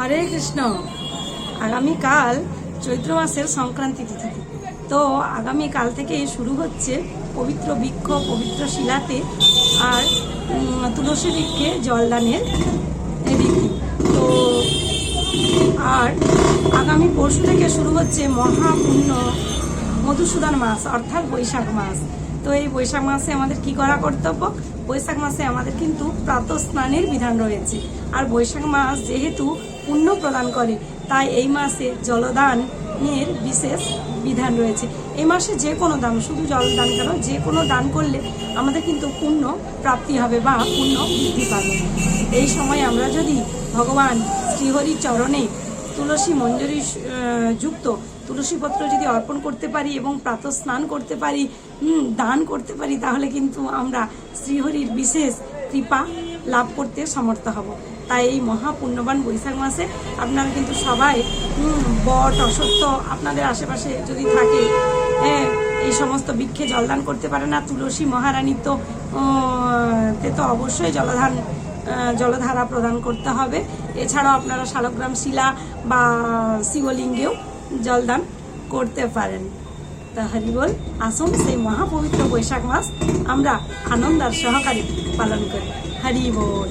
হরে কৃষ্ণ। আগামীকাল চৈত্র মাসের সংক্রান্তি তিথিতে তো আগামীকাল থেকে শুরু হচ্ছে পবিত্র বৃক্ষ, পবিত্র শিলাতে আর তুলসী বৃক্ষে জলদানের রীতি তো আর আগামী পরশু থেকে শুরু হচ্ছে মহাপুণ্য মধুসূদন মাস, অর্থাৎ বৈশাখ মাস। তো এই বৈশাখ মাসে আমাদের কি করা কর্তব্য? বৈশাখ মাসে আমাদের কিন্তু প্রাত স্নানের বিধান রয়েছে। আর বৈশাখ মাস যেহেতু পুণ্য প্রদান করে, তাই এই মাসে জলদানের বিশেষ বিধান রয়েছে। এই মাসে যে কোনো দান, শুধু জলদান কেন, যে কোনো দান করলে আমাদের কিন্তু পুণ্য প্রাপ্তি হবে বা পুণ্য বৃদ্ধি পাবে। এই সময় আমরা যদি ভগবান শ্রীহরির চরণে তুলসী মঞ্জুরি যুক্ত তুলসী পত্র যদি অর্পণ করতে পারি এবং প্রাত স্নান করতে পারি দান করতে পারি, তাহলে কিন্তু আমরা শ্রীহরির বিশেষ কৃপা লাভ করতে সমর্থ হব। তাই এই মহাপুণ্যবান বৈশাখ মাসে আপনারা কিন্তু সবাই বট অসত্য আপনাদের আশেপাশে যদি থাকে হ্যাঁ এই সমস্ত বৃক্ষে জলদান করতে পারে না, তুলসী মহারানী তো তে তো অবশ্যই জলধান জলধারা প্রদান করতে হবে। এছাড়াও আপনারা শালগ্রাম শিলা বা শিবলিঙ্গেও জলদান করতে পারেন। তা হরিবল আসুন সেই মহাপবিত্র বৈশাখ মাস আমরা আনন্দার সহকারে পালন করি। হরি বল।